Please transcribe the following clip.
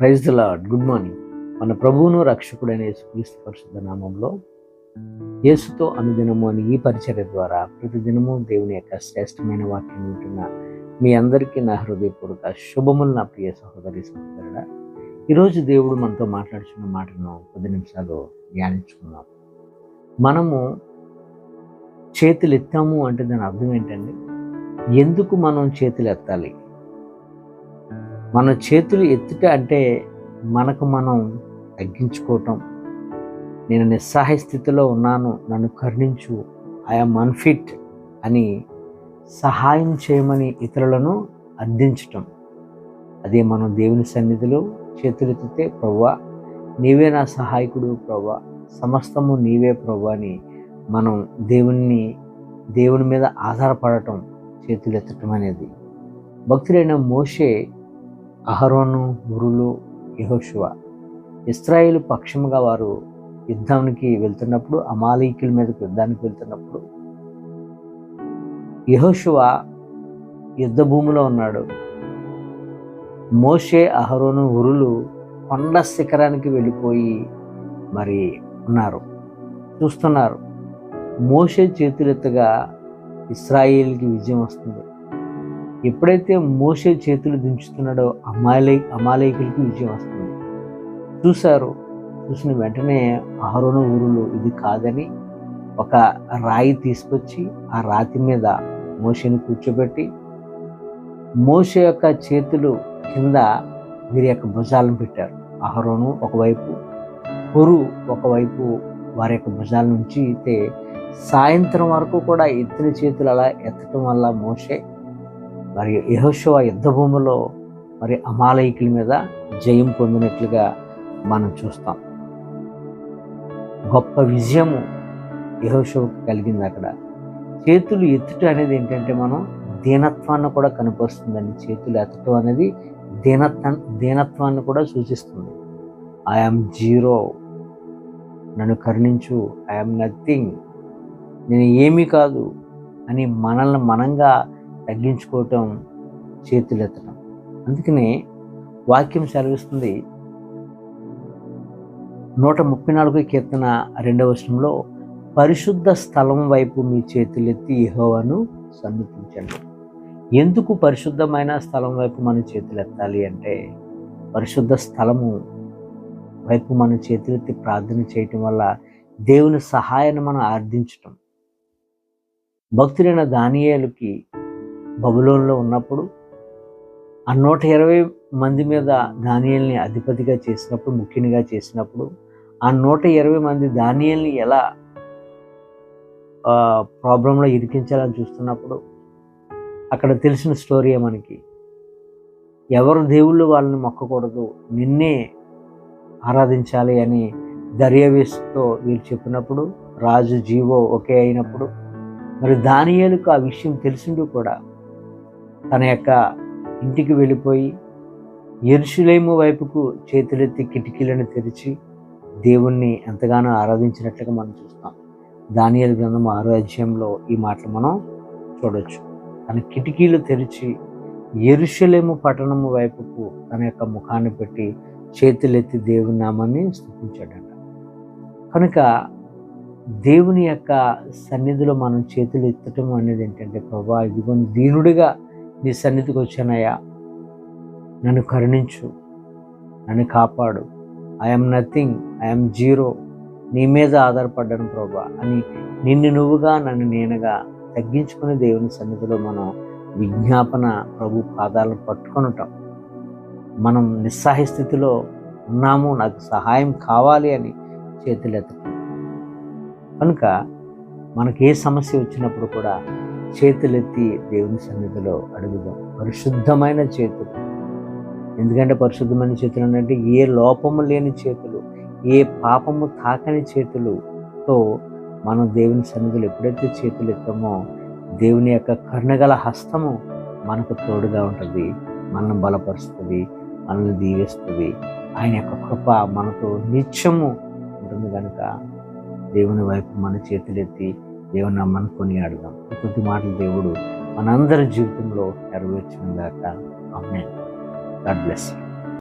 Praise the lord good morning మన ప్రభువును రక్షకుడైన యేసుక్రీస్తు పరిశుద్ధ నామంలో యేసుతో అనుదినము అని ఈ పరిచర్య ద్వారా ప్రతిదినము దేవుని యొక్క శ్రేష్టమైన వాక్యం వింటున్న మీ అందరికీ నా హృదయపూర్వక శుభములు నా ప్రియ సహోదరి సహోదరుడా. ఈరోజు దేవుడు మనతో మాట్లాడుతున్న మాటను కొద్ది నిమిషాలు ధ్యానించుకుందాం. మనము చేతులు ఎత్తాము అంటే దాని అర్థం ఏంటండి ఎందుకు మనం చేతులు ఎత్తాలి మన చేతులు ఎత్తుట అంటే మనకు మనం తగ్గించుకోవటం. నేను నిస్సహాయ స్థితిలో ఉన్నాను నన్ను కరుణించు ఐఎమ్ అన్ఫిట్ అని సహాయం చేయమని ఇతరులను అర్థించటం. అదే మనం దేవుని సన్నిధిలో చేతులెత్తితే ప్రవ్వా నీవే నా సహాయకుడు ప్రవ్వా సమస్తము నీవే ప్రవ్వా అని మనం దేవుణ్ణి దేవుని మీద ఆధారపడటం చేతులెత్తటం అనేది. భక్తుడైన మోషే అహరోను గురులు యహోశివ ఇస్రాయిల్ పక్షముగా వారు యుద్ధానికి వెళ్తున్నప్పుడు అమాలీకుల మీదకి యుద్ధానికి వెళ్తున్నప్పుడు యహోశివ యుద్ధ భూమిలో ఉన్నాడు. మోషే అహరోను ఉరులు కొండ శిఖరానికి వెళ్ళిపోయి మరి ఉన్నారు. చూస్తున్నారు. మోషే చేతులెత్తగా ఇస్రాయిల్కి విజయం వస్తుంది. ఎప్పుడైతే మోసే చేతులు దించుతున్నాడో అమాలై అమాలయకులకి విజయం వస్తుంది. చూశారు చూసిన వెంటనే ఆహరోణ ఊరులు ఇది కాదని ఒక రాయి తీసుకొచ్చి ఆ రాతి మీద మోషని కూర్చోబెట్టి మోష యొక్క చేతులు కింద వీరి యొక్క భుజాలను పెట్టారు. అహరోను ఒకవైపు పొరు ఒకవైపు వారి యొక్క భుజాల నుంచి అయితే సాయంత్రం వరకు కూడా ఎత్తిన చేతులు అలా ఎత్తటం వల్ల మోసే మరి యహోశివ యుద్ధ భూమిలో మరి అమాలయకుల మీద జయం పొందినట్లుగా మనం చూస్తాం. గొప్ప విజయము యహోశివకు కలిగింది అక్కడ. చేతులు ఎత్తుట అనేది ఏంటంటే మనం దీనత్వాన్ని కూడా కనిపిస్తుందండి. చేతులు ఎత్తటం అనేది దీనత్వ దీనత్వాన్ని కూడా సూచిస్తుంది. ఐఎమ్ జీరో నన్ను కరుణించు. ఐఎమ్ నథింగ్ నేను ఏమీ కాదు అని మనల్ని మనంగా తగ్గించుకోవటం చేతులెత్తడం అందుకనే వాక్యం సెలవిస్తుంది. నూట ముప్పై నాలుగు కీర్తన రెండవ వర్షంలో పరిశుద్ధ స్థలం వైపు మీ చేతులెత్తి యెహోవాను సన్నిధించండి ఎందుకు పరిశుద్ధమైన స్థలం వైపు మనం చేతులెత్తాలి అంటే పరిశుద్ధ స్థలము వైపు మనం చేతులెత్తి ప్రార్థన చేయటం వల్ల దేవుని సహాయాన్ని మనం ఆర్థించటం భక్తులైన దానియేలుకి బబులోన్లో ఉన్నప్పుడు ఆ నూట ఇరవై మంది మీద దానియల్ని అధిపతిగా చేసినప్పుడు ముఖ్యంగా చేసినప్పుడు ఆ నూట ఇరవై మంది దానియల్ని ఎలా ప్రాబ్లంలో ఇరికించాలని చూస్తున్నప్పుడు అక్కడ తెలిసిన స్టోరీ మనకి ఎవరు దేవుళ్ళు వాళ్ళని మొక్కకూడదు నిన్నే ఆరాధించాలి అని దర్యావేస్తో వీళ్ళు చెప్పినప్పుడు రాజు జీవో ఒకే అయినప్పుడు మరి దానియాలకు ఆ విషయం తెలిసిండు కూడా తన యొక్క ఇంటికి వెళ్ళిపోయి ఎరుషులేము వైపుకు చేతులెత్తి కిటికీలను తెరిచి దేవుణ్ణి ఎంతగానో ఆరాధించినట్లుగా మనం చూస్తాం. దానియల్ గ్రంథం ఆరో అధ్యాయంలో ఈ మాటలు మనం చూడొచ్చు. తన కిటికీలు తెరిచి ఎరుషలేము పట్టణము వైపుకు తన యొక్క ముఖాన్ని పెట్టి చేతులెత్తి దేవుని నామాన్ని స్థుతించాడట కనుక దేవుని యొక్క సన్నిధిలో మనం చేతులు ఎత్తటం అనేది ఏంటంటే ప్రభా ఇదిగో దీనుడిగా నీ సన్నిధికి వచ్చానయ్యా. నన్ను కరుణించు. నన్ను కాపాడు. ఐఎమ్ నథింగ్ ఐఎమ్ జీరో నీ మీద ఆధారపడ్డాను ప్రభా. అని నిన్ను నువ్వుగా నన్ను నేనుగా తగ్గించుకుని దేవుని సన్నిధిలో మనం విజ్ఞాపన ప్రభు పాదాలను పట్టుకొనటం మనం నిస్సహాయ స్థితిలో ఉన్నాము. నాకు సహాయం కావాలి అని చేతులెత్తటం కనుక మనకి ఏ సమస్య వచ్చినప్పుడు కూడా చేతులెత్తి దేవుని సన్నిధిలో అడుగుదాం. పరిశుద్ధమైన చేతులు. ఎందుకంటే పరిశుద్ధమైన చేతులు అంటే ఏ లోపము లేని చేతులు ఏ పాపము తాకని చేతులుతో మనం దేవుని సన్నిధిలో ఎప్పుడైతే చేతులు ఎత్తామో దేవుని యొక్క కర్ణగల హస్తము మనకు తోడుగా ఉంటుంది మనల్ని బలపరుస్తుంది మనల్ని దీవిస్తుంది. ఆయన యొక్క కృప మనతో నిత్యము ఉంటుంది కనుక దేవుని వైపు మన చేతులెత్తి దేవుని నమ్మని కొనియాడుదాం కొద్ది మాటలు దేవుడు మనందరి జీవితంలో నెరవేర్చిన దాకా అమ్మే గాడ్ బ్లెస్ యూ.